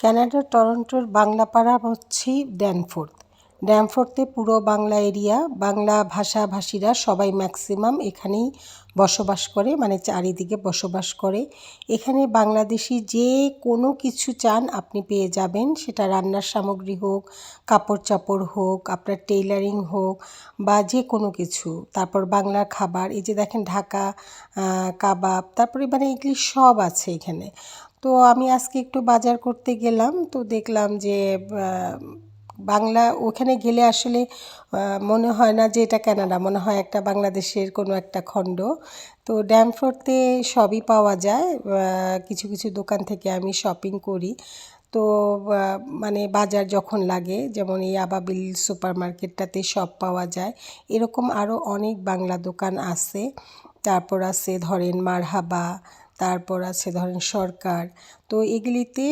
কানাডার টরন্টোর বাংলাপাড়া, হচ্ছে ড্যানফোর্থ ড্যানফোর্থে পুরো বাংলা এরিয়া, বাংলা ভাষাভাষীরা সবাই ম্যাক্সিমাম এখানেই বসবাস করে মানে চারিদিকে বসবাস করে। এখানে বাংলাদেশি যে কোনো কিছু চান আপনি পেয়ে যাবেন। সেটা রান্নার সামগ্রী হোক, কাপড় চাপড় হোক, আপনার টেইলারিং হোক, বা যে কোনো কিছু। তারপর বাংলার খাবার, এই যে দেখেন ঢাকা কাবাব, তারপরে মানে এগুলি সব আছে এখানে। তো আমি আজকে একটু বাজার করতে গেলাম, তো দেখলাম যে বাংলা ওখানে গেলে আসলে মনে হয় না যে এটা কানাডা, মনে হয় একটা বাংলাদেশের কোনো একটা খণ্ড। তো ড্যামফোর্ডতে সবই পাওয়া যায় কিছু কিছু দোকান থেকে আমি শপিং করি। তো মানে বাজার যখন লাগে, যেমন এই আবাবিল সুপার মার্কেটটাতে সব পাওয়া যায়। এরকম আরও অনেক বাংলা দোকান আছে। তারপর আছে ধরেন মারহাবা তারপর আছে ধরেন সরকার তো এগুলিতে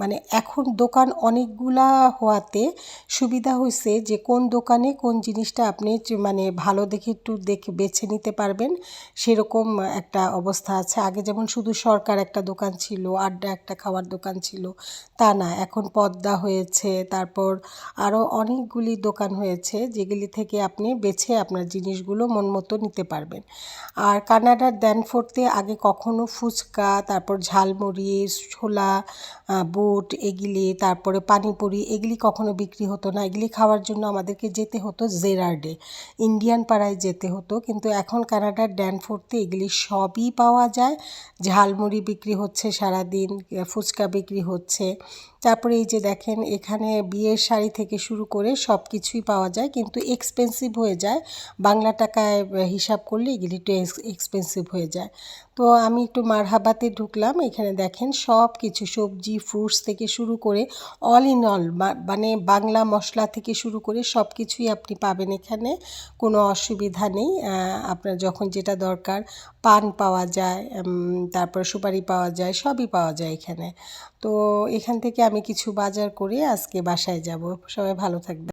মানে এখন দোকান অনেকগুলা হওয়াতে সুবিধা হয়েছে যে কোন দোকানে কোন জিনিসটা আপনি মানে ভালো দেখে একটু দেখে বেছে নিতে পারবেন। সেরকম একটা অবস্থা আছে। আগে যেমন শুধু সরকার একটা দোকান ছিল, আড্ডা একটা খাওয়ার দোকান ছিল, তা না। এখন পদ্মা হয়েছে, তারপর আরও অনেকগুলি দোকান হয়েছে যেগুলি থেকে আপনি বেছে আপনার জিনিসগুলো মন মতো নিতে পারবেন। আর কানাডার দ্যানফোর্টে আগে কখনো ফুচকা, তারপর ঝালমুড়ি ছোলা বুট এগুলি, তারপরে পানিপুরি এগুলি কখনো বিক্রি হতো না। এগুলি খাওয়ার জন্য আমাদেরকে যেতে হতো জেরার্ডে। ইন্ডিয়ান পাড়ায় যেতে হতো, কিন্তু এখন কানাডার ড্যানফোর্টে এগুলি সবই পাওয়া যায়। ঝালমুড়ি বিক্রি হচ্ছে সারাদিন, ফুচকা বিক্রি হচ্ছে। তারপরে এই যে দেখেন, এখানে বিয়ের শাড়ি থেকে শুরু করে সব কিছুই পাওয়া যায়, কিন্তু এক্সপেন্সিভ হয়ে যায়। বাংলা টাকায় হিসাব করলে এগুলি একটু এক্সপেন্সিভ হয়ে যায়। তো আমি একটু মারহাবাতে ঢুকলাম এখানে দেখেন সব কিছু সবজি ফ্রুটস থেকে শুরু করে অল ইন অল মানে বাংলা মশলা থেকে শুরু করে সব কিছুই আপনি পাবেন এখানে, কোনো অসুবিধা নেই। আপনার যখন যেটা দরকার, পান পাওয়া যায় তারপর সুপারি পাওয়া যায়, সবই পাওয়া যায় এখানে। তো এখান থেকে আমি কিছু বাজার করে আজকে বাসায় যাব। সবাই ভালো থাকবে